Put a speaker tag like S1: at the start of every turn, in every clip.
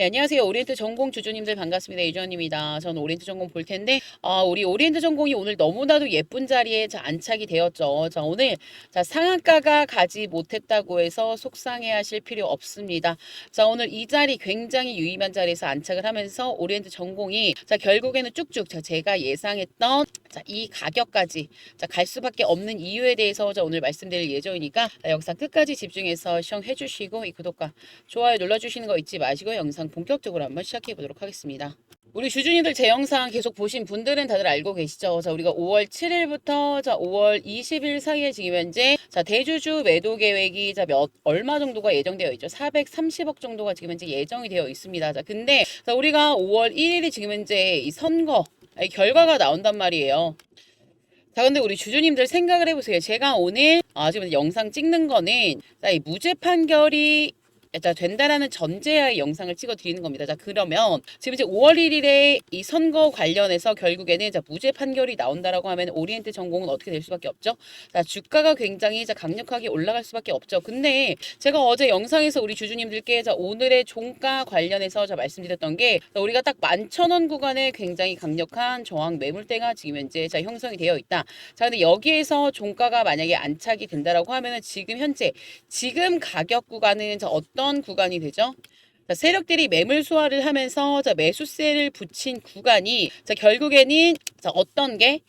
S1: 네, 안녕하세요. 오리엔트 전공 주주님들 반갑습니다. 이주원입니다. 저는 오리엔트 전공 볼 텐데, 아, 우리 오리엔트 전공이 오늘 너무나도 예쁜 자리에 자, 안착이 되었죠. 자, 오늘 자, 상한가가 가지 못했다고 해서 속상해 하실 필요 없습니다. 자, 오늘 이 자리 굉장히 유의한 자리에서 안착을 하면서 오리엔트 전공이 자, 결국에는 쭉쭉 자, 제가 예상했던 자, 이 가격까지 자, 갈 수밖에 없는 이유에 대해서 자, 오늘 말씀드릴 예정이니까 자, 영상 끝까지 집중해서 시청해 주시고 이 구독과 좋아요 눌러 주시는 거 잊지 마시고 영상 본격적으로 한번 시작해 보도록 하겠습니다. 우리 주주님들 제 영상 계속 보신 분들은 다들 알고 계시죠? 자, 우리가 5월 7일부터 자, 5월 20일 사이에 지금 현재 자, 대주주 매도 계획이 자, 몇 얼마 정도가 예정되어 있죠? 430억 정도가 지금 현재 예정이 되어 있습니다. 자, 근데 자, 우리가 5월 1일이 지금 현재 이 선거 이 결과가 나온단 말이에요. 자, 근데 우리 주주님들 생각을 해보세요. 제가 오늘 아, 지금 영상 찍는 거는 자, 이 무죄 판결이 자, 된다라는 전제하에 영상을 찍어 드리는 겁니다. 자, 그러면 지금 이제 5월 1일에 이 선거 관련해서 결국에는 자, 무죄 판결이 나온다라고 하면 오리엔트 전공은 어떻게 될 수밖에 없죠? 자, 주가가 굉장히 자, 강력하게 올라갈 수밖에 없죠. 근데 제가 어제 영상에서 우리 주주님들께 자, 오늘의 종가 관련해서 자, 말씀드렸던 게 자, 우리가 딱 11,000원 구간에 굉장히 강력한 저항 매물대가 지금 현재 자, 형성이 되어 있다. 자, 근데 여기에서 종가가 만약에 안착이 된다라고 하면은 지금 현재 지금 가격 구간은 자, 어떤 구간이 되죠? 자, 세력들이 매물 소화를 하면서 자, 매수세를 붙인 구간이 자, 결국에는 자, 어떤 게이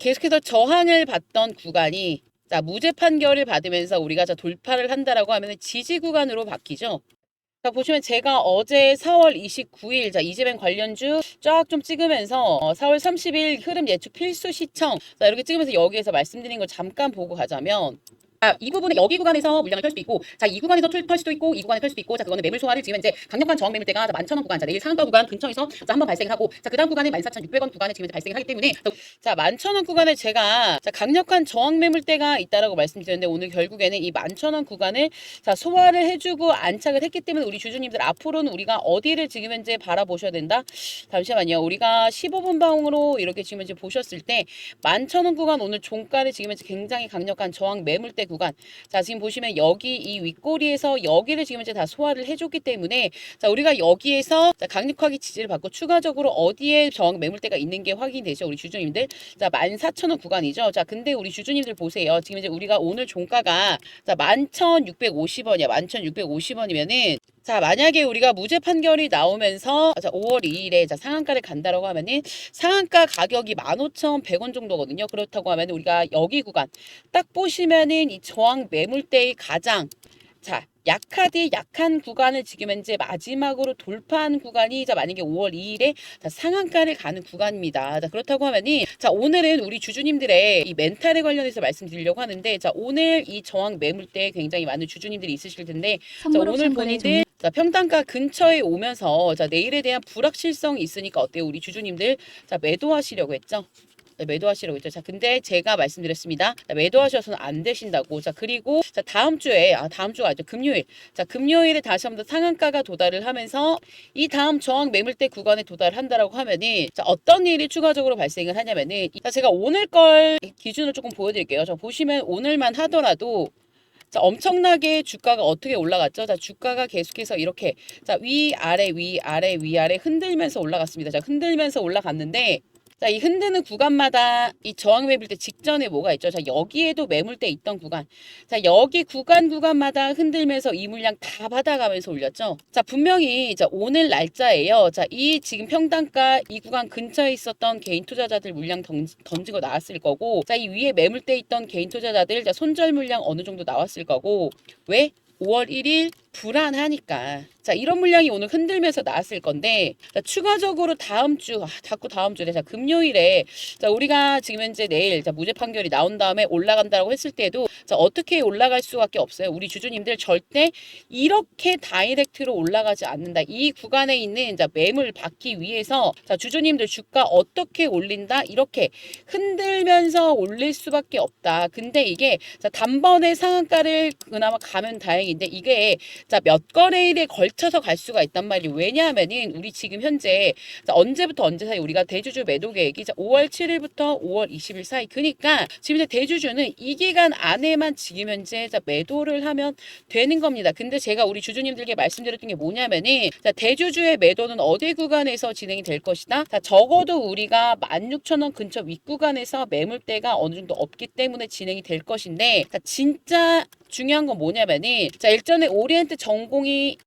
S1: 계속해서 저항을 받던 구간이 자, 무죄 판결을 받으면서 우리가 자, 돌파를 한다라고 하면 지지 구간으로 바뀌죠. 자, 보시면 제가 어제 4월 29일 자, 이재명 관련주 쫙 좀 찍으면서 어, 4월 30일 흐름 예측 필수 시청 자, 이렇게 찍으면서 여기에서 말씀드린 걸 잠깐 보고 가자면 자, 이 부분은 여기 구간에서 물량을 털 수도 있고, 자, 이 구간에서 털, 털 수도 있고, 이 구간에 털 수도 있고, 자, 그거는 매물 소화를 지금 이제 강력한 저항 매물대가 11,000원 구간, 자, 내일 상한가 구간 근처에서 자, 한번 발생하고, 자, 그 다음 구간에 14,600원 구간에 지금 이제 발생을 하기 때문에, 자, 11,000원 구간에 제가 자, 강력한 저항 매물대가 있다라고 말씀드렸는데, 오늘 결국에는 이 11,000원 구간을 자, 소화를 해주고 안착을 했기 때문에 우리 주주님들 앞으로는 우리가 어디를 지금 현재 바라보셔야 된다? 잠시만요. 우리가 15분 방으로 이렇게 지금 현재 보셨을 때, 11,000원 구간 오늘 종가를 지금 현재 굉장히 강력한 저항 매물대 자, 지금 보시면 여기 이 윗꼬리에서 여기를 지금 이제 다 소화를 해줬기 때문에 자, 우리가 여기에서 자, 강력하게 지지를 받고 추가적으로 어디에 저항 매물대가 있는 게 확인되죠. 우리 주주님들. 자, 14,000원 구간이죠. 자, 근데 우리 주주님들 보세요. 지금 이제 우리가 오늘 종가가 자, 11,650원이야. 11,650원이면은 자, 만약에 우리가 무죄 판결이 나오면서 자, 5월 2일에 자, 상한가를 간다라고 하면은 상한가 가격이 15,100원 정도거든요. 그렇다고 하면 우리가 여기 구간 딱 보시면은 이 저항 매물대의 가장 자, 약하디 약한 구간을 지금 현재 마지막으로 돌파한 구간이 자 만약에 5월 2일에 자, 상한가를 가는 구간입니다. 자, 그렇다고 하면이 자 오늘은 우리 주주님들의 이 멘탈에 관련해서 말씀드리려고 하는데 자 오늘 이 저항 매물대에 굉장히 많은 주주님들이 있으실 텐데 자 오늘 본인들 자 평단가 근처에 오면서 자 내일에 대한 불확실성이 있으니까 어때요 우리 주주님들 자 매도하시려고 했죠. 네, 매도하시라고 했죠. 자, 근데 제가 말씀드렸습니다. 자, 매도하셔서는 안 되신다고. 자, 그리고 자, 다음 주에 아, 다음 주가 아니죠. 금요일. 자, 금요일에 다시 한번 더 상한가가 도달을 하면서 이 다음 저항 매물대 구간에 도달을 한다라고 하면은 자, 어떤 일이 추가적으로 발생을 하냐면은 자, 제가 오늘 걸 기준을 조금 보여 드릴게요. 자, 보시면 오늘만 하더라도 자, 엄청나게 주가가 어떻게 올라갔죠? 자, 주가가 계속해서 이렇게 자, 위 아래 위 아래 위 아래 흔들면서 올라갔습니다. 자, 흔들면서 올라갔는데 자, 이 흔드는 구간마다 이 저항 매물대 직전에 뭐가 있죠? 자, 여기에도 매물대 있던 구간. 자, 여기 구간 구간마다 흔들면서 이 물량 다 받아가면서 올렸죠? 자, 분명히 자, 오늘 날짜예요. 자, 이 지금 평단가 이 구간 근처에 있었던 개인 투자자들 물량 던, 던지고 나왔을 거고, 자, 이 위에 매물대 있던 개인 투자자들 자, 손절 물량 어느 정도 나왔을 거고, 왜? 5월 1일 불안하니까. 자, 이런 물량이 오늘 흔들면서 나왔을 건데, 자, 추가적으로 다음 주, 아, 자꾸 다음 주에, 자, 금요일에, 자, 우리가 지금 현재 내일, 자, 무죄 판결이 나온 다음에 올라간다고 했을 때도, 자, 어떻게 올라갈 수밖에 없어요. 우리 주주님들 절대 이렇게 다이렉트로 올라가지 않는다. 이 구간에 있는, 자, 매물 받기 위해서, 자, 주주님들 주가 어떻게 올린다? 이렇게 흔들면서 올릴 수밖에 없다. 근데 이게, 자, 단번에 상한가를 그나마 가면 다행인데, 이게, 자, 몇 거래일에 걸쳐서 갈 수가 있단 말이에요. 왜냐하면은 우리 지금 현재 자, 언제부터 언제 사이 우리가 대주주 매도 계획이 자, 5월 7일부터 5월 20일 사이. 그러니까 지금 이제 대주주는 이 기간 안에만 지금 현재 자, 매도를 하면 되는 겁니다. 근데 제가 우리 주주님들께 말씀드렸던 게 뭐냐면은 자, 대주주의 매도는 어디 구간에서 진행이 될 것이다. 자, 적어도 우리가 16,000원 근처 윗구간에서 매물대가 어느 정도 없기 때문에 진행이 될 것인데 자, 진짜 중요한 건 뭐냐면은 자, 일전에 오리엔트 전공이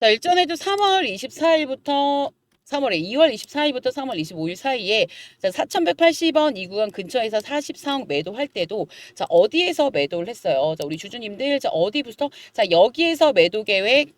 S1: 자, 일전에도 3월 24일부터 3월에 2월 24일부터 3월 25일 사이에 자, 4,180원 이 구간 근처에서 44억 매도할 때도 자, 어디에서 매도를 했어요? 자, 우리 주주님들 자, 어디부터 자, 여기에서 매도 계획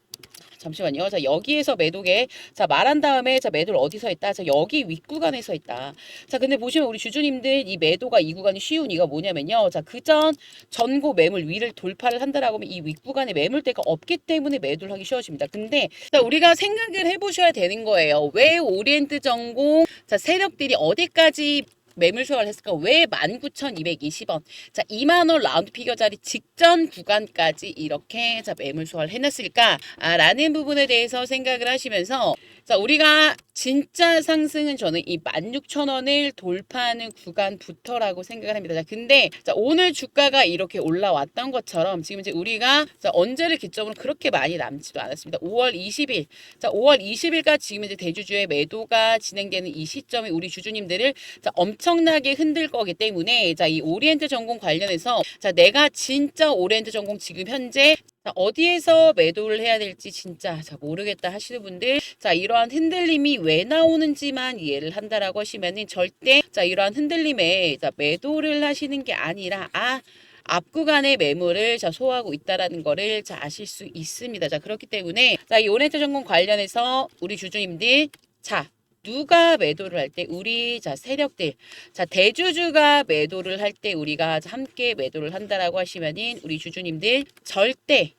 S1: 잠시만요. 자, 여기에서 매도 계획 자, 말한 다음에 자, 매도를 어디서 했다? 자, 여기 윗구간에서 했다. 자, 근데 보시면 우리 주주님들 이 매도가 이 구간이 쉬운 이유가 뭐냐면요. 자, 그전 전고 매물 위를 돌파를 한다라고 하면 이 윗구간에 매물대가 없기 때문에 매도를 하기 쉬워집니다. 근데 자, 우리가 생각을 해 보셔야 되는 거예요. 왜 오리엔트 전공 자, 세력들이 어디까지 매물 수확을 했을까? 왜 19,220원? 자, 2만 원 라운드 피겨 자리 직전 구간까지 이렇게 자, 매물 수확을 해놨을까? 아, 라는 부분에 대해서 생각을 하시면서 자, 우리가 진짜 상승은 저는 이 16,000원을 돌파하는 구간부터라고 생각을 합니다. 자, 근데 자, 오늘 주가가 이렇게 올라왔던 것처럼 지금 이제 우리가 자, 언제를 기점으로 그렇게 많이 남지도 않았습니다. 5월 20일. 자, 5월 20일까지 지금 이제 대주주의 매도가 진행되는 이 시점에 우리 주주님들을 자, 엄청나게 흔들 거기 때문에 자, 이 오리엔트 전공 관련해서 자, 내가 진짜 오리엔트 전공 지금 현재 자, 어디에서 매도를 해야 될지 진짜 자, 모르겠다 하시는 분들 자 이러한 흔들림이 왜 나오는지만 이해를 한다라고 하시면은 절대 자 이러한 흔들림에 자 매도를 하시는 게 아니라 아 앞구간의 매물을 자 소화하고 있다라는 거를 자 아실 수 있습니다. 자 그렇기 때문에 자이 오렌트 전공 관련해서 우리 주주님들 자 누가 매도를 할 때 우리 자 세력들 자 대주주가 매도를 할 때 우리가 함께 매도를 한다라고 하시면은 우리 주주님들 절대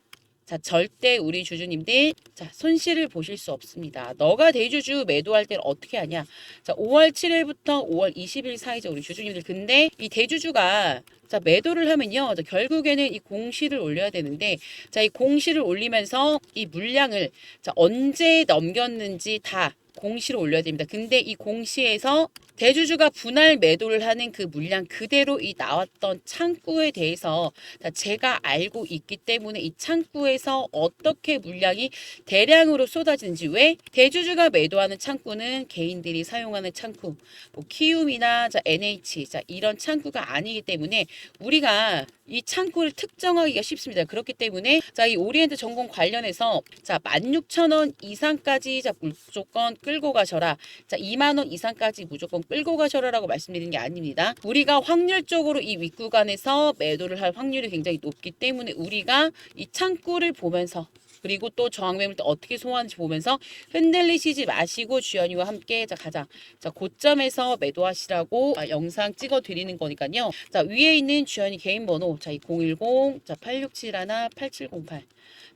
S1: 자, 절대 우리 주주님들, 자, 손실을 보실 수 없습니다. 너가 대주주 매도할 때는 어떻게 하냐? 자, 5월 7일부터 5월 20일 사이죠, 우리 주주님들. 근데 이 대주주가 자, 매도를 하면요. 자, 결국에는 이 공시를 올려야 되는데, 자, 이 공시를 올리면서 이 물량을 자, 언제 넘겼는지 다 공시를 올려야 됩니다. 근데 이 공시에서 대주주가 분할 매도를 하는 그 물량 그대로 이 나왔던 창구에 대해서 자, 제가 알고 있기 때문에 이 창구에서 어떻게 물량이 대량으로 쏟아지는지 왜 대주주가 매도하는 창구는 개인들이 사용하는 창구 뭐 키움이나 자, NH 자, 이런 창구가 아니기 때문에 우리가 이 창구를 특정하기가 쉽습니다. 그렇기 때문에 자, 이 오리엔트 전공 관련해서 자, 16,000원 이상까지 자, 무조건 끌고 가셔라. 자, 2만 원 이상까지 무조건 끌고 가셔라라고 말씀드리는 게 아닙니다. 우리가 확률적으로 이 윗구간에서 매도를 할 확률이 굉장히 높기 때문에 우리가 이 창구를 보면서 그리고 또 저항매물 때 어떻게 소화하는지 보면서 흔들리시지 마시고 주연이와 함께 자 가자. 자 고점에서 매도하시라고 아, 영상 찍어 드리는 거니까요. 자 위에 있는 주연이 개인 번호 자2 010 자 8671 8708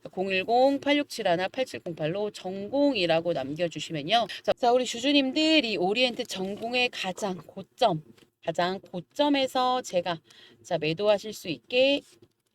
S1: 010-8671-8708로 전공이라고 남겨주시면요. 자, 자, 우리 주주님들 이 오리엔트 전공의 가장 고점, 가장 고점에서 제가 자 매도하실 수 있게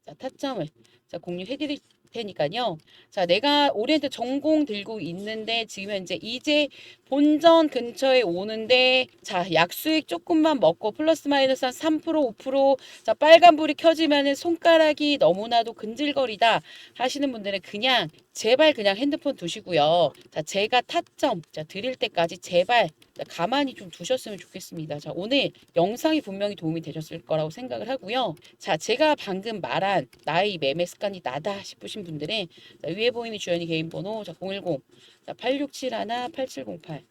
S1: 자 타점을 자 공유해드릴 테니까요. 자, 내가 오리엔트 전공 들고 있는데 지금 현재 이제 본전 근처에 오는데 자, 약수익 조금만 먹고 플러스 마이너스 한 3% 5% 자, 빨간불이 켜지면은 손가락이 너무나도 근질거리다 하시는 분들은 그냥 제발 그냥 핸드폰 두시고요. 자, 제가 타점 자, 드릴 때까지 제발 자, 가만히 좀 두셨으면 좋겠습니다. 자, 오늘 영상이 분명히 도움이 되셨을 거라고 생각을 하고요. 자, 제가 방금 말한 나의 매매 습관이 나다 싶으신 분들은 자, 위에 보이는 주연이 개인 번호 자, 010 자, 8671 8708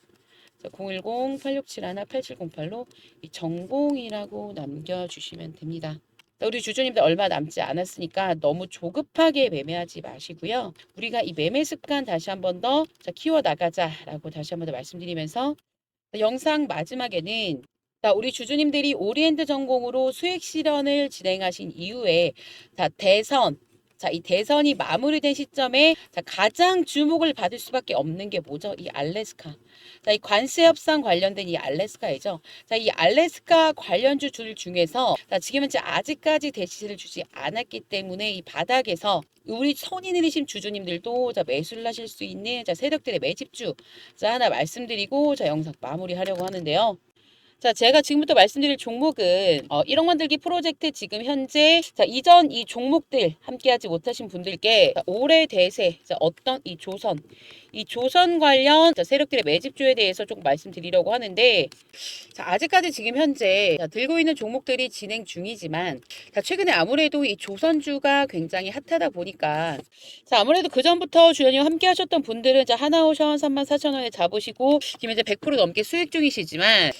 S1: 자, 010-8671-8708로 이 전공이라고 남겨주시면 됩니다. 자, 우리 주주님들 얼마 남지 않았으니까 너무 조급하게 매매하지 마시고요. 우리가 이 매매 습관 다시 한 번 더 키워 나가자라고 다시 한 번 더 말씀드리면서 자, 영상 마지막에는 자, 우리 주주님들이 오리엔트 전공으로 수익 실현을 진행하신 이후에 자, 대선 자, 이 대선이 마무리된 시점에 자, 가장 주목을 받을 수밖에 없는 게 뭐죠? 이 알래스카. 자, 이 관세 협상 관련된 이 알래스카이죠. 자, 이 알래스카 관련주 줄 중에서 자, 지금 현재 아직까지 대시세를 주지 않았기 때문에 이 바닥에서 우리 내리신 주주님들도 자, 매수를 하실 수 있는 자, 세력들의 매집주 자, 하나 말씀드리고 자, 영상 마무리하려고 하는데요. 자, 제가 지금부터 말씀드릴 종목은 어, 1억 만들기 프로젝트 지금 현재 자, 이전 이 종목들 함께하지 못하신 분들께 자, 올해 대세 자, 어떤 이 조선 이 조선 관련 자, 세력들의 매집주에 대해서 좀 말씀드리려고 하는데 자, 아직까지 지금 현재 자, 들고 있는 종목들이 진행 중이지만 자, 최근에 아무래도 이 조선주가 굉장히 핫하다 보니까 자, 아무래도 그 전부터 주연이와 함께 하셨던 분들은 자, 하나오션 34,000원에 잡으시고 지금 이제 100% 넘게 수익 중이시지만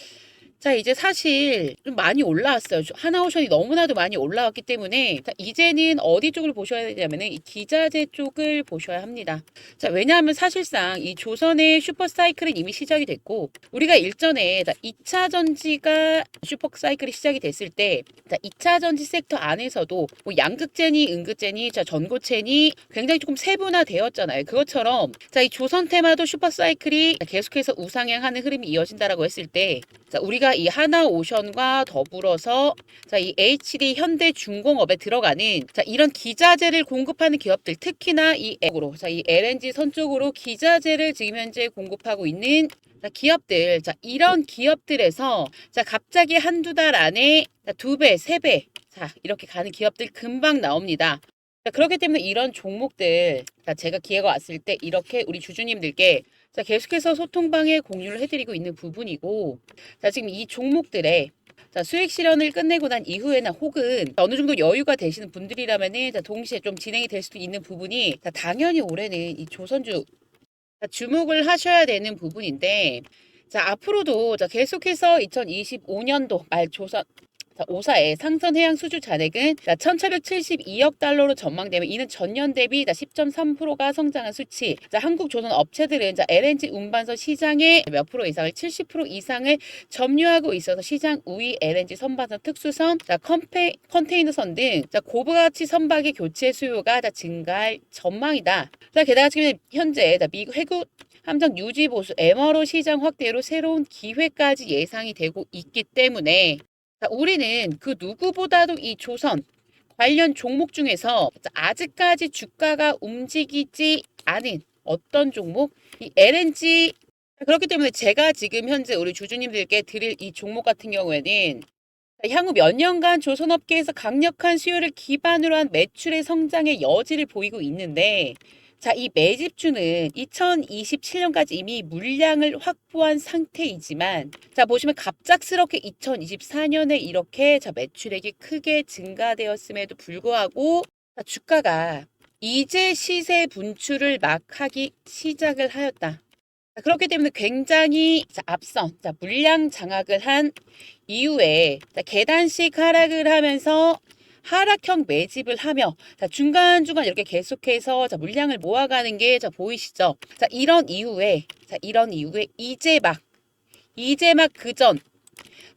S1: 자, 이제 사실 좀 많이 올라왔어요. 하나오션이 너무나도 많이 올라왔기 때문에 자, 이제는 어디 쪽을 보셔야 되냐면은 이 기자재 쪽을 보셔야 합니다. 자, 왜냐하면 사실상 이 조선의 슈퍼사이클은 이미 시작이 됐고 우리가 일전에 자, 2차 전지가 슈퍼사이클이 시작이 됐을 때 자, 2차 전지 섹터 안에서도 뭐 양극재니 음극재니 자, 전고체니 굉장히 조금 세분화되었잖아요. 그것처럼 자, 이 조선 테마도 슈퍼사이클이 계속해서 우상향하는 흐름이 이어진다라고 했을 때 자, 우리가 이 하나오션과 더불어서 자, 이 HD 현대 중공업에 들어가는 자, 이런 기자재를 공급하는 기업들 특히나 이 액으로 자, 이 LNG 선 쪽으로 기자재를 지금 현재 공급하고 있는 자, 기업들 자, 이런 기업들에서 자, 갑자기 한두 달 안에 자, 두 배, 세 배. 자, 이렇게 가는 기업들 금방 나옵니다. 자, 그렇기 때문에 이런 종목들 자, 제가 기회가 왔을 때 이렇게 우리 주주님들께 자, 계속해서 소통방에 공유를 해드리고 있는 부분이고, 자, 지금 이 종목들의 자, 수익 실현을 끝내고 난 이후에나 혹은 어느 정도 여유가 되시는 분들이라면은 자, 동시에 좀 진행이 될 수도 있는 부분이 자, 당연히 올해는 이 조선주 자, 주목을 하셔야 되는 부분인데 자, 앞으로도 자, 계속해서 2025년도 말 조선 자, 5사의 상선 해양 수주 잔액은 1,772억 달러로 전망되면 이는 전년 대비 10.3%가 성장한 수치. 자, 한국 조선 업체들은 자, LNG 운반선 시장의 몇 프로 이상을 70% 이상을 점유하고 있어서 시장 우위 LNG 선반선 특수선, 자, 컨페, 컨테이너선 등 자, 고부가치 선박의 교체 수요가 자, 증가할 전망이다. 자, 게다가 지금 현재 자, 미국 해군 함정 유지 보수 MRO 시장 확대로 새로운 기회까지 예상이 되고 있기 때문에 자, 우리는 그 누구보다도 이 조선 관련 종목 중에서 자, 아직까지 주가가 움직이지 않은 어떤 종목? 이 LNG 그렇기 때문에 제가 지금 현재 우리 주주님들께 드릴 이 종목 같은 경우에는 자, 향후 몇 년간 조선업계에서 강력한 수요를 기반으로 한 매출의 성장의 여지를 보이고 있는데 자, 이 매집주는 2027년까지 이미 물량을 확보한 상태이지만 자, 보시면 갑작스럽게 2024년에 이렇게 자, 매출액이 크게 증가되었음에도 불구하고 자, 주가가 이제 시세 분출을 막 하기 시작을 하였다. 자, 그렇기 때문에 굉장히 자, 앞선 자, 물량 장악을 한 이후에 자, 계단식 하락을 하면서 하락형 매집을 하며 자, 중간중간 이렇게 계속해서 자, 물량을 모아가는 게 자, 보이시죠? 자, 이런 이후에 자, 이런 이후에 이제 막 이제 막 그전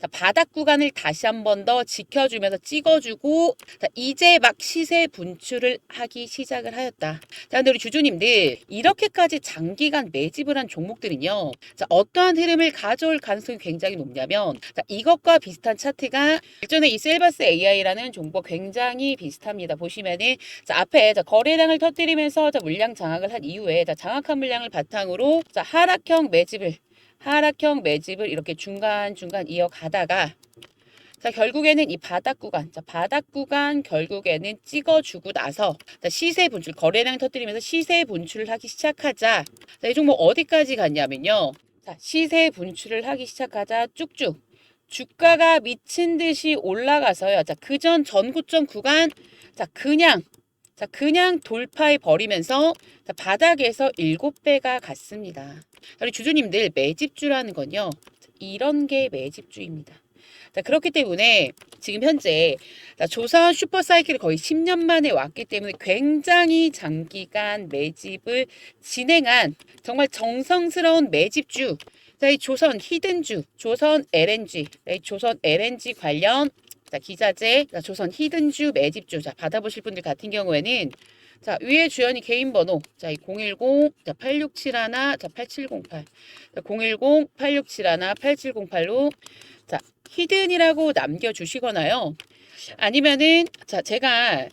S1: 자, 바닥 구간을 다시 한 번 더 지켜주면서 찍어주고 자, 이제 막 시세 분출을 하기 시작을 하였다. 자, 근데 우리 주주님들 이렇게까지 장기간 매집을 한 종목들은요. 자, 어떠한 흐름을 가져올 가능성이 굉장히 높냐면 자, 이것과 비슷한 차트가 일전에 이 셀바스 AI라는 종목 굉장히 비슷합니다. 보시면은 자, 앞에 자, 거래량을 터뜨리면서 자, 물량 장악을 한 이후에 자, 장악한 물량을 바탕으로 자, 하락형 매집을 하락형 매집을 이렇게 중간중간 이어가다가 자 결국에는 이 바닥 구간 자 바닥 구간 결국에는 찍어주고 나서 자, 시세 분출 거래량 터뜨리면서 시세 분출을 하기 시작하자. 자, 이 종목 어디까지 갔냐면요. 자 시세 분출을 하기 시작하자. 쭉쭉. 주가가 미친 듯이 올라가서요. 자 그전 전고점 구간 자 그냥 자, 그냥 돌파해 버리면서 자, 바닥에서 7배가 갔습니다. 우리 주주님들 매집주라는 건요. 이런 게 매집주입니다. 자, 그렇기 때문에 지금 현재 자, 조선 슈퍼사이클이 거의 10년 만에 왔기 때문에 굉장히 장기간 매집을 진행한 정말 정성스러운 매집주. 자, 이 조선 히든주, 조선 LNG, 네, 조선 LNG 관련 자, 기자재, 자, 조선 히든주, 매집주. 자, 받아보실 분들 같은 경우에는 자, 위에 주연이 개인 번호. 자, 이 010, 자, 8671, 자, 8708. 자, 010, 8671, 8708로 자, 히든이라고 남겨주시거나요. 아니면은, 자, 제가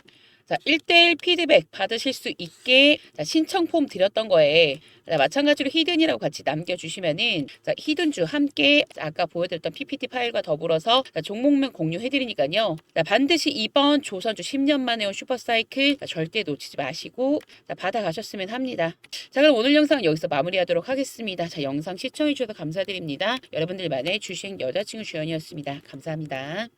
S1: 자, 1대1 피드백 받으실 수 있게 자, 신청 폼 드렸던 거에 자, 마찬가지로 히든이라고 같이 남겨주시면은 자, 히든주 함께 자, 아까 보여드렸던 PPT 파일과 더불어서 자, 종목명 공유해드리니까요. 자, 반드시 이번 조선주 10년 만에 온 슈퍼사이클 자, 절대 놓치지 마시고 자, 받아가셨으면 합니다. 자, 그럼 오늘 영상 여기서 마무리하도록 하겠습니다. 자, 영상 시청해주셔서 감사드립니다. 여러분들만의 주식 여자친구 주연이었습니다. 감사합니다.